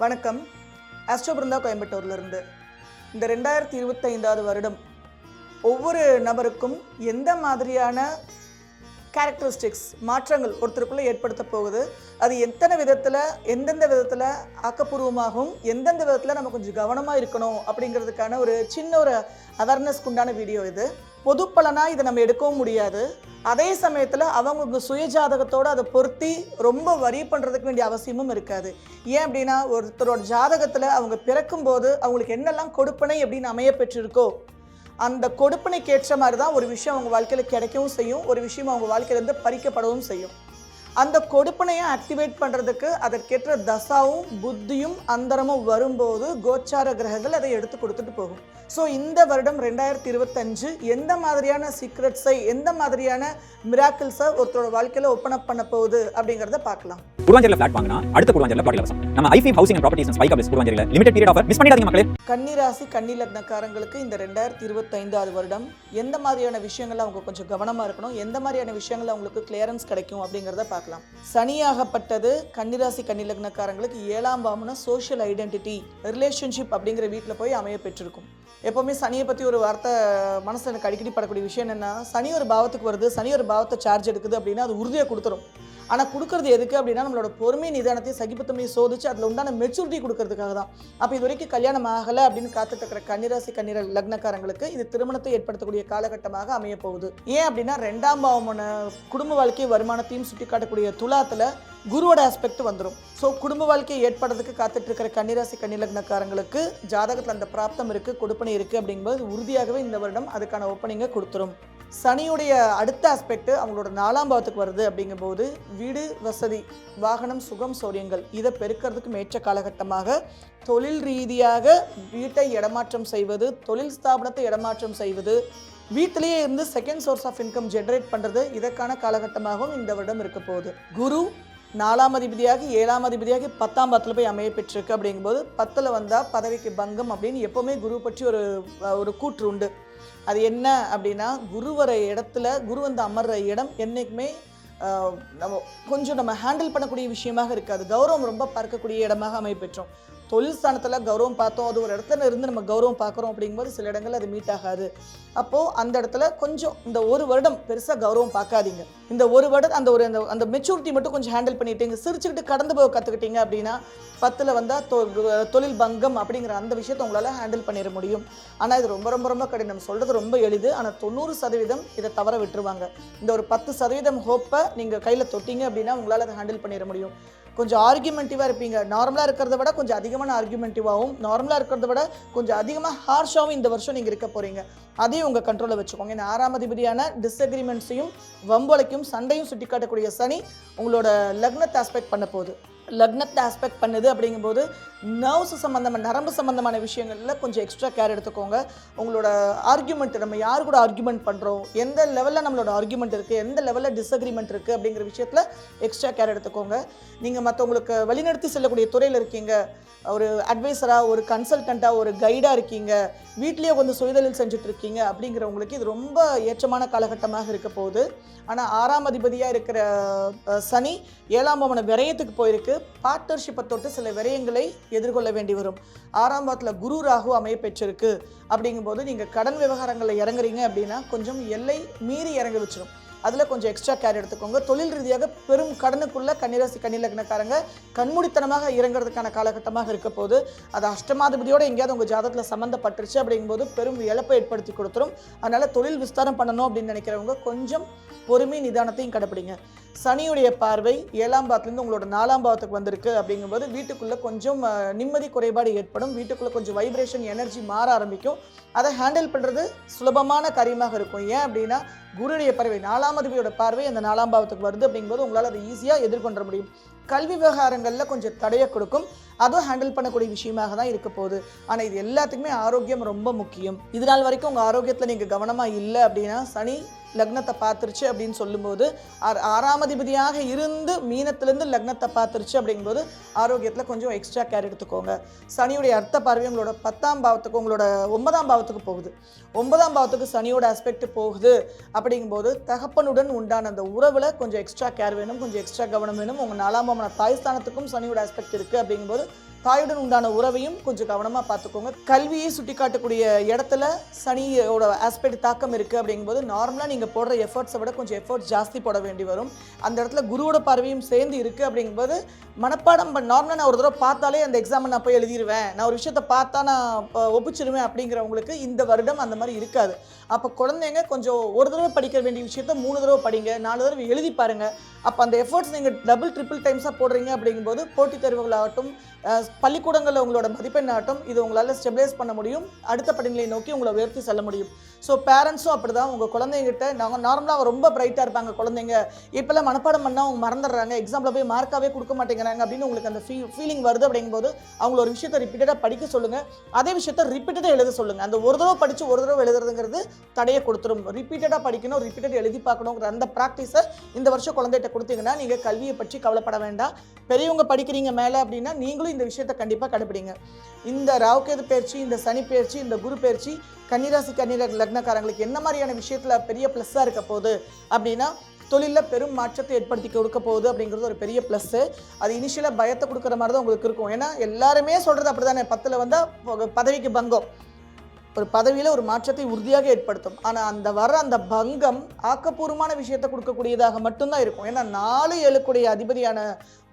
வணக்கம். ஆஸ்ட்ரோபிருந்தா கோயம்புத்தூர்லேருந்து. இந்த ரெண்டாயிரத்தி இருபத்தைந்தாவது வருடம் ஒவ்வொரு நபருக்கும் எந்த மாதிரியான கேரக்டரிஸ்டிக்ஸ் மாற்றங்கள் ஒருத்தருக்குள்ளே ஏற்படுத்த போகுது? அது எத்தனை விதத்தில் எந்தெந்த விதத்தில் ஆக்கப்பூர்வமாகவும் எந்தெந்த விதத்தில் நம்ம கொஞ்சம் கவனமாக இருக்கணும் அப்படிங்கிறதுக்கான ஒரு சின்ன ஒரு அவேர்னஸ்க்கு உண்டான வீடியோ இது. பொதுப்பலனாக இதை நம்ம எடுக்கவும் முடியாது. அதே சமயத்தில் அவங்களுக்கு சுயஜாதகத்தோடு அதை பொருத்தி ரொம்ப வரி பண்ணுறதுக்கு வேண்டிய அவசியமும் இருக்காது. ஏன் அப்படின்னா ஒருத்தரோட ஜாதகத்தில் அவங்க பிறக்கும்போது அவங்களுக்கு என்னெல்லாம் கொடுப்பனை அப்படின்னு அமைய பெற்றிருக்கோ அந்த கொடுப்பனைக்கு ஏற்ற மாதிரி தான் ஒரு விஷயம் அவங்க வாழ்க்கையில் கிடைக்கவும் செய்யும். ஒரு விஷயம் அவங்க வாழ்க்கையிலேருந்து பறிக்கப்படவும் செய்யும். அந்த கொடுப்பனையை ஆக்டிவேட் பண்ணுறதுக்கு அதற்கேற்ற தசாவும் புத்தியும் அந்தரமும் வரும்போது கோச்சார கிரகங்கள் அதை எடுத்து கொடுத்துட்டு போகும். ஸோ இந்த வருடம் ரெண்டாயிரத்தி இருபத்தஞ்சு எந்த மாதிரியான சீக்ரெட்ஸை எந்த மாதிரியான மிராக்கிள்ஸை ஒருத்தரோட வாழ்க்கையில் ஓப்பன் அப் பண்ண போகுது அப்படிங்கிறத பார்க்கலாம். குருவாஞ்சேரியில் ஃபிளாட் வாங்கினா அடுத்த குருவாஞ்சேரியில் பிளாட் இலவசம் நம்ம ஐஃபி ஹவுசிங் ப்ராப்பர்ட்டிஸ் ஸ்பைக் அப்ஸ் குருவாஞ்சேரியில் லிமிடெட் பீரியட் ஆஃபர் மிஸ் பண்ணிடாதீங்க மக்களே. கன்னிராசி கன்னி லக்னக்காரங்களுக்கு இந்த ரெண்டாயிரத்தி இருபத்தைந்தாவது வருடம் எந்த மாதிரியான விஷயங்கள்ல அவங்க கொஞ்சம் கவனமாக இருக்கணும் எந்த மாதிரியான விஷயங்கள்ல அவங்களுக்கு கிளியரன்ஸ் கிடைக்கும் அப்படிங்கிறத பார்க்கலாம். சனியாகப்பட்டது கன்னிராசி கன்னிலக்னக்காரங்களுக்கு ஏழாம் பாவம்னா சோஷியல் ஐடென்டிட்டி ரிலேஷன்ஷிப் அப்படிங்கிற வீட்டில் போய் அமைய பெற்றிருக்கும். எப்போவுமே சனியை பற்றி ஒரு வார்த்தை மனசில் எனக்கு அடிக்கடி படக்கூடிய விஷயம் என்னென்னா சனி ஒரு பாவத்துக்கு வருது சனி ஒரு பாவத்தை சார்ஜ் எடுக்குது அப்படின்னா அது உறுதியாக கொடுத்துரும். ஆனால் கொடுக்கறது எதுக்கு அப்படின்னா நம்மளோட பொறுமை நிதானத்தையும் சகிப்புத்தன்மையை சோதிச்சு அதில் உண்டான மெச்சூரிட்டி கொடுக்கறதுக்காக தான். அப்போ இது வரைக்கும் கல்யாணம் ஆகலை அப்படின்னு காத்துட்டு இருக்கிற கன்னிராசி கன்னிர லக்னக்காரங்களுக்கு இது திருமணத்தை ஏற்படுத்தக்கூடிய காலகட்டமாக அமைய போகுது. ஏன் அப்படின்னா ரெண்டாம் பாவமான குடும்ப வாழ்க்கை வருமானத்தையும் சுட்டி காட்டக்கூடிய துலாத்தில் குருவோட ஆஸ்பெக்ட் வந்துடும் ஸோ குடும்ப வாழ்க்கையை ஏற்படுறதுக்கு காத்துட்டு இருக்கிற கன்னிராசி கன்னிலக்னக்காரங்களுக்கு ஜாதகத்தில் அந்த பிராப்தம் இருக்குது கொடுப்பனை இருக்குது அப்படிங்கும்போது உறுதியாகவே இந்த வருடம் அதுக்கான ஓப்பனிங்கை கொடுத்துரும். சனியுடைய அடுத்த ஆஸ்பெக்ட் அவங்களோட நாலாம் பாவத்துக்கு வருது அப்படிங்கும்போது வீடு வசதி வாகனம் சுகம் சௌரியங்கள் இதை பெருக்கிறதுக்கு மேற்ற காலகட்டமாக தொழில் ரீதியாக வீட்டை இடமாற்றம் செய்வது தொழில் ஸ்தாபனத்தை இடமாற்றம் செய்வது வீட்டிலேயே இருந்து second source of income generate பண்ணுறது இதற்கான காலகட்டமாகவும் இந்த வருடம் இருக்க போகுது. குரு நாலாம் அதிபதியாக ஏழாம் அதிபதியாக பத்தாம் பத்தில் போய் அமைய பெற்றிருக்கு அப்படிங்கும்போது பத்தில் வந்தால் பதவிக்கு பங்கம் அப்படின்னு எப்போவுமே குரு பற்றி ஒரு ஒரு கூற்று உண்டு. அது என்ன அப்படின்னா குரு வர இடத்துல குரு வந்து அமர்ற இடம் என்றைக்குமே நம்ம கொஞ்சம் நம்ம ஹேண்டில் பண்ணக்கூடிய விஷயமாக இருக்காது. கௌரவம் ரொம்ப பார்க்கக்கூடிய இடமாக அமைய பெற்றோம். தொழில் ஸ்தானத்தில் கௌரவம் பார்த்தோம். அது ஒரு இடத்துல இருந்து நம்ம கௌரவம் பார்க்குறோம் அப்படிங்கும்போது சில இடங்கள் அது மீட் ஆகாது. அப்போது அந்த இடத்துல கொஞ்சம் இந்த ஒரு வருடம் பெருசாக கௌரவம் பார்க்காதீங்க. இந்த ஒரு வருடம் அந்த ஒரு அந்த அந்த மெச்சூரிட்டி மட்டும் கொஞ்சம் ஹேண்டில் பண்ணிட்டீங்க. சிரிச்சுக்கிட்டு கடந்து போக கற்றுக்கிட்டீங்க அப்படின்னா பத்தில் வந்தால் தொ தொழில் பங்கம் அப்படிங்கிற அந்த விஷயத்த உங்களால் ஹேண்டில் பண்ணிட முடியும். ஆனால் இது ரொம்ப ரொம்ப ரொம்ப கடினம். சொல்கிறது ரொம்ப எளிது. ஆனால் தொண்ணூறு சதவீதம் இதை தவற விட்டுருவாங்க. இந்த ஒரு பத்து சதவீதம் ஹோப்பை நீங்கள் கையில் தொட்டிங்க அப்படின்னா உங்களால் அதை ஹேண்டில் பண்ணிட முடியும். கொஞ்சம் ஆர்குமெண்ட்டிவாக இருப்பீங்க. நார்மலாக இருக்கிறத விட கொஞ்சம் அதிகமான ஆர்குமெண்ட்டிவாகவும் நார்மலாக இருக்கிறத விட கொஞ்சம் அதிகமாக ஹார்ஷாகவும் இந்த வருஷம் நீங்கள் இருக்க போகிறீங்க அதையும் உங்கள் கண்ட்ரோலில் வச்சுக்கோங்க. இந்த ஆறாம் அதிபதியான டிஸ்அக்ரிமெண்ட்ஸையும் வம்பளைக்கும் சண்டையும் சுட்டி காட்டக்கூடிய சனி உங்களோட லக்னத்தை ஆஸ்பெக்ட் பண்ண போகுது. லக்னத்தை ஆஸ்பெக்ட் பண்ணுது அப்படிங்கும்போது நர்வ்ஸ் சம்மந்தமான நரம்பு சம்மந்தமான விஷயங்களில் கொஞ்சம் எக்ஸ்ட்ரா கேர் எடுத்துக்கோங்க. உங்களோட ஆர்குமெண்ட் நம்ம யார் கூட ஆர்குமெண்ட் பண்ணுறோம் எந்த லெவலில் நம்மளோட ஆர்குமெண்ட் இருக்குது எந்த லெவலில் டிஸ்அக்ரிமெண்ட் இருக்குது அப்படிங்கிற விஷயத்தில் எக்ஸ்ட்ரா கேர் எடுத்துக்கோங்க. நீங்கள் மற்றவங்களுக்கு வழிநடத்தி செல்லக்கூடிய துறையில் இருக்கீங்க. ஒரு அட்வைசராக ஒரு கன்சல்டண்ட்டாக ஒரு கைடாக இருக்கீங்க. வீட்லேயே கொஞ்சம் சுயதொழில் செஞ்சுட்டு இருக்கீங்க அப்படிங்கிறவங்களுக்கு இது ரொம்ப ஏற்றமான காலகட்டமாக இருக்க போகுது. ஆனால் ஆறாம் அதிபதியாக இருக்கிற சனி ஏழாம் பவன விரயத்துக்கு போயிருக்கு. பார்ட்னர்ஷிப்பை தொட்டு சில விரயங்களை எதிர்கொள்ள வேண்டி வரும். ஆறாம் பாத்தில் குரு ராகு அமைய பெற்றிருக்கு. அப்படிங்கும்போது நீங்கள் கடன் விவகாரங்களில் இறங்குறீங்க அப்படின்னா கொஞ்சம் எல்லை மீறி இறங்க வச்சிடும் அதில் கொஞ்சம் எக்ஸ்ட்ரா கேர் எடுத்துக்கோங்க. தொழில் ரீதியாக பெரும் கடனுக்குள்ள கன்னிராசி கன்னிலக்னக்காரங்க கண்மூடித்தனமாக இறங்குறதுக்கான காலகட்டமாக இருக்க போது அது அஷ்டமாதிபதியோடு எங்கேயாவது உங்கள் ஜாதகத்தில் சம்மந்தப்பட்டுருச்சு அப்படிங்கும்போது பெரும் இழப்பை ஏற்படுத்தி கொடுத்துரும். அதனால் தொழில் விஸ்தாரம் பண்ணணும் அப்படின்னு நினைக்கிறவங்க கொஞ்சம் பொறுமை நிதானத்தையும் கடைப்பிடிங்க. சனியுடைய பார்வை ஏழாம் பாவத்துலேருந்து உங்களோட நாலாம் பாவத்துக்கு வந்திருக்கு அப்படிங்கும்போது வீட்டுக்குள்ளே கொஞ்சம் நிம்மதி குறைபாடு ஏற்படும். வீட்டுக்குள்ளே கொஞ்சம் வைப்ரேஷன் எனர்ஜி மாற ஆரம்பிக்கும். அதை ஹேண்டில் பண்ணுறது சுலபமான காரியமாக இருக்கும். ஏன் அப்படின்னா குருடைய பார்வை நாலாம் அதிபதியோட பார்வை அந்த நாலாம் பாவத்துக்கு வருது அப்படிங்கும்போது உங்களால் அதை ஈஸியாக எதிர்கொண்ட முடியும். கல்வி விவகாரங்களில் கொஞ்சம் தடையை கொடுக்கும். அதுவும் ஹேண்டில் பண்ணக்கூடிய விஷயமாக தான் இருக்க போகுது. ஆனால் இது எல்லாத்துக்குமே ஆரோக்கியம் ரொம்ப முக்கியம். இது நாள் வரைக்கும் உங்கள் ஆரோக்கியத்தில் நீங்கள் கவனமாக இல்லை அப்படின்னா சனி லக்னத்தை பார்த்துருச்சு அப்படின்னு சொல்லும்போது ஆறாம் அதிபதியாக இருந்து மீனத்திலேருந்து லக்னத்தை பார்த்துருச்சு அப்படிங்கும்போது ஆரோக்கியத்தில் கொஞ்சம் எக்ஸ்ட்ரா கேர் எடுத்துக்கோங்க. சனியுடைய அர்த்த பார்வை உங்களோட பத்தாம் பாவத்துக்கு உங்களோட ஒன்பதாம் பாவத்துக்கு போகுது. ஒன்பதாம் பாவத்துக்கு சனியோட ஆஸ்பெக்ட் போகுது அப்படிங்கும்போது தகப்பனுடன் உண்டான அந்த உறவில் கொஞ்சம் எக்ஸ்ட்ரா கேர் வேணும் கொஞ்சம் எக்ஸ்ட்ரா கவனம் வேணும். உங்கள் நாலாம் பாவமான தாய்ஸ்தானத்துக்கும் சனியோட ஆஸ்பெக்ட் இருக்குது அப்படிங்கும்போது தாயுடன் உண்டான உறவையும் கொஞ்சம் கவனமாக பார்த்துக்கோங்க. கல்வியை சுட்டி காட்டக்கூடிய இடத்துல சனியோட ஆஸ்பெக்ட் தாக்கம் இருக்குது அப்படிங்கும்போது நார்மலாக நீங்கள் போடுற எஃபர்ட்ஸை விட கொஞ்சம் எஃபர்ட்ஸ் ஜாஸ்தி போட வேண்டி வரும். அந்த இடத்துல குருவோட பார்வையும் சேர்ந்து இருக்குது அப்படிங்கும்போது மனப்பாடம் நார்மலாக நான் ஒரு தடவை பார்த்தாலே அந்த எக்ஸாமை நான் போய் எழுதிடுவேன் நான் ஒரு விஷயத்தை பார்த்தா நான் ஒப்பிச்சிருவேன் அப்படிங்கிறவங்களுக்கு இந்த வருடம் அந்த மாதிரி இருக்காது. அப்போ குழந்தைங்க கொஞ்சம் ஒரு தடவை படிக்க வேண்டிய விஷயத்த மூணு தடவை படிங்க நாலு தடவை எழுதி பாருங்க. அப்போ அந்த எஃபர்ட்ஸ் நீங்கள் டபுள் ட்ரிபிள் டைம்ஸாக போடுறீங்க அப்படிங்கும்போது போட்டித் தேர்வுகளாகட்டும் பள்ளிக்கூடங்களில் உங்களோட மதிப்பெண் ஆகட்டும் இது உங்களால் ஸ்டெபிலைஸ் பண்ண முடியும். அடுத்த படிநிலை நோக்கி உங்களை உயர்த்தி செல்ல முடியும். ஸோ பேரண்ட்ஸும் அப்படி தான் உங்கள் குழந்தைங்கிட்ட நாங்கள் நார்மலாக ரொம்ப பிரைட்டாக இருப்பாங்க குழந்தைங்க. இப்போல்லாம் மனப்பாடம் பண்ணால் அவங்க மறந்துடுறாங்க. எக்ஸாம்பிள் போய் மார்க்காகவே கொடுக்க மாட்டேங்கிறாங்க அப்படின்னு உங்களுக்கு அந்த ஃபீ ஃபீலிங் வருது அப்படிங்கும்போது அவங்கள ஒரு விஷயத்தை ரிப்பீட்டடாக படிக்க சொல்லுங்கள் அதே விஷயத்த ரிப்பீட்டடாக எழுத சொல்லுங்கள் அந்த ஒரு தடவை படித்து ஒரு தடவை எழுதுறதுங்கிறது தடையை கொடுத்துரும். ரிப்பீட்டடாக படிக்கணும் ரிப்பீட்டட் எழுதி பார்க்கணுங்கிற அந்த ப்ராக்டிஸை இந்த வருஷம் குழந்தைகிட்ட கொடுத்தீங்கன்னா நீங்கள் கல்வியை பற்றி கவலைப்பட வேண்டாம். பெரியவங்க படிக்கிறீங்க மேலே அப்படின்னா நீங்களும் இந்த விஷயத்தை கண்டிப்பாக கடைப்பிடிங்க. இந்த ராவுகேது பயிற்சி இந்த சனி பயிற்சி இந்த குரு பயிற்சி கன்னிராசி கன்னிர லக்னக்காரங்களுக்கு என்ன மாதிரியான விஷயத்தில் பெரிய ப்ளஸ்ஸாக இருக்க போகுது? அப்படின்னா தொழிலில் பெரும் மாற்றத்தை ஏற்படுத்தி கொடுக்க போகுது அப்படிங்கிறது ஒரு பெரிய ப்ளஸ்ஸு அது இனிஷியலாக பயத்தை கொடுக்குற மாதிரி தான் உங்களுக்கு இருக்கும். ஏன்னா எல்லாருமே சொல்கிறது அப்படி தானே பத்தில் வந்தால் பதவிக்கு பங்கம். ஒரு பதவியில் ஒரு மாற்றத்தை உறுதியாக ஏற்படுத்தும். ஆனால் அந்த வர அந்த பங்கம் ஆக்கப்பூர்வமான விஷயத்தை கொடுக்கக்கூடியதாக மட்டும்தான் இருக்கும். ஏன்னா நாலு ஏழுக்குடைய அதிபதியான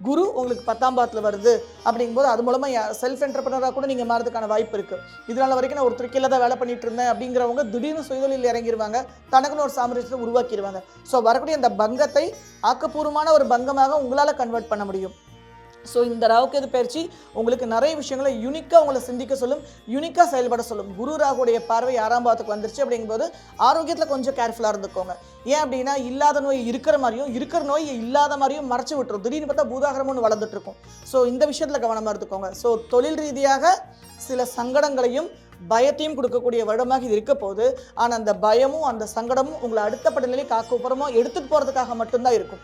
குரு உங்களுக்கு பத்தாம் பாத்தில் வருது அப்படிங்கும்போது அது மூலமாக செல்ஃப் என்டர்பிரினராக கூட நீங்கள் மாறதுக்கான வாய்ப்பு இருக்குது இதனால வரைக்கும் நான் ஒருத்தர் கீழே தான் வேலை பண்ணிட்டு இருந்தேன் அப்படிங்கிறவங்க திடீர்னு சுயதொழில் இறங்கிடுவாங்க தனக்குன்னு ஒரு சாம்ராஜ்யத்தை உருவாக்கிடுவாங்க ஸோ வரக்கூடிய அந்த பங்கத்தை ஆக்கப்பூர்வமான ஒரு பங்கமாக உங்களால் கன்வெர்ட் பண்ண முடியும். ஸோ இந்த ராகுகேது பயிற்சி உங்களுக்கு நிறைய விஷயங்களை யூனிக்காக உங்களை சிந்திக்க சொல்லும் யூனிக்காக செயல்பட சொல்லும். குரு ராகுடைய பார்வை ஆறாம் பாவத்துக்கு வந்துருச்சு அப்படிங்கும்போது ஆரோக்கியத்தில் கொஞ்சம் கேர்ஃபுல்லாக இருந்துக்கோங்க. ஏன் அப்படின்னா இல்லாத நோய் இருக்கிற மாதிரியும் இருக்கிற நோய் இல்லாத மாதிரியும் மறைச்சு விட்டுரும். திடீர்னு பார்த்தா பூதாகரமும் வளர்ந்துட்டு இருக்கும். ஸோ இந்த விஷயத்தில் கவனமாக இருந்துக்கோங்க. ஸோ தொழில் ரீதியாக சில சங்கடங்களையும் பயத்தையும் கொடுக்கக்கூடிய வருடமாக இது இருக்க போகுது. ஆனால் அந்த பயமும் அந்த சங்கடமும் உங்களை அடுத்த படிநிலை காக்கப்புறமோ எடுத்துகிட்டு போகிறதுக்காக மட்டும்தான் இருக்கும்.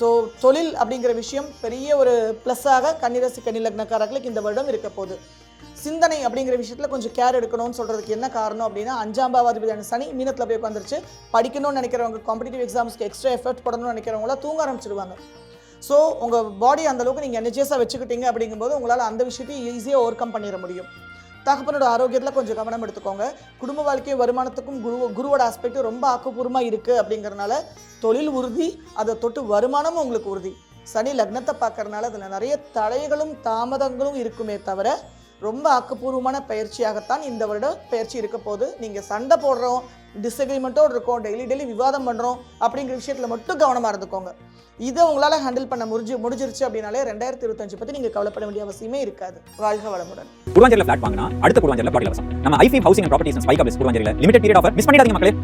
ஸோ தொழில் அப்படிங்கிற விஷயம் பெரிய ஒரு ப்ளஸ்ஸாக கன்னிராசி கன்னி லக்னக்காரர்களுக்கு இந்த வருடம் இருக்க போகுது. சிந்தனை அப்படிங்கிற விஷயத்தில் கொஞ்சம் கேர் எடுக்கணும்னு சொல்கிறதுக்கு என்ன காரணம் அப்படின்னா அஞ்சாம் பாவாதிபதியான சனி மீனத்தில் போய் உட்காந்துருச்சு படிக்கணும்னு நினைக்கிறவங்க காம்படிட்டிவ் எக்ஸாம்ஸ்க்கு எக்ஸ்ட்ரா எஃபர்ட் போடணும்னு நினைக்கிறவங்களாம் தூங்க ஆரம்பிச்சிடுவாங்க ஸோ உங்கள் பாடி அந்தளவுக்கு நீங்கள் எனர்ஜியஸாக வச்சுக்கிட்டீங்க அப்படிங்கும்போது உங்களால் அந்த விஷயத்தையும் ஈஸியாக ஓவர் கம் பண்ணிட முடியும். தகப்பனோட ஆரோக்கியத்தில் கொஞ்சம் கவனம் எடுத்துக்கோங்க. குடும்ப வாழ்க்கை வருமானத்துக்கும் குரு குருவோட ஆஸ்பெக்ட் ரொம்ப ஆக்கப்பூர்வமாக இருக்குது அப்படிங்கிறனால தொழில் உறுதி அதை தொட்டு வருமானமும் உங்களுக்கு உறுதி. சனி லக்னத்தை பார்க்கறனால அதில் நிறைய தடைகளும் தாமதங்களும் இருக்குமே தவிர ரொம்ப ஆக்கப்பூர்வமான பயிற்சியாகத்தான் இந்த வருட பயிற்சி இருக்க போது நீங்கள் சண்டை போடுறோம் டிஸ்அக்ரிமெண்ட்டோடு இருக்கோம் டெய்லி டெய்லி விவாதம் பண்ணுறோம் அப்படிங்கிற விஷயத்தில் மட்டும் கவனமாக இருந்துக்கோங்க. இதை உங்களால் ஹேண்டில் பண்ண முடிஞ்சு முடிஞ்சிருச்சு அப்படின்னாலே ரெண்டாயிரத்தி இருபத்தஞ்சு பற்றி நீங்கள் கவலைப்பட வேண்டிய அவசியமே இருக்காது. வாழ்க வளமுடன். குருவாஞ்சேரியில் ஃபிளாட் வாங்கினா அடுத்த குருவாஞ்சேரியில் பாட்டி இலவசம். நம்ம ஐஃபி ஹவுசிங் அண்ட் ப்ராப்பர்ட்டிஸ் ஸ்பைக் ஆஃபீஸ் குருவாஞ்சேரியில் லிமிடெட் பீரியட் ஆஃபர் மிஸ் பண்ணிடாதீங்க மக்களே.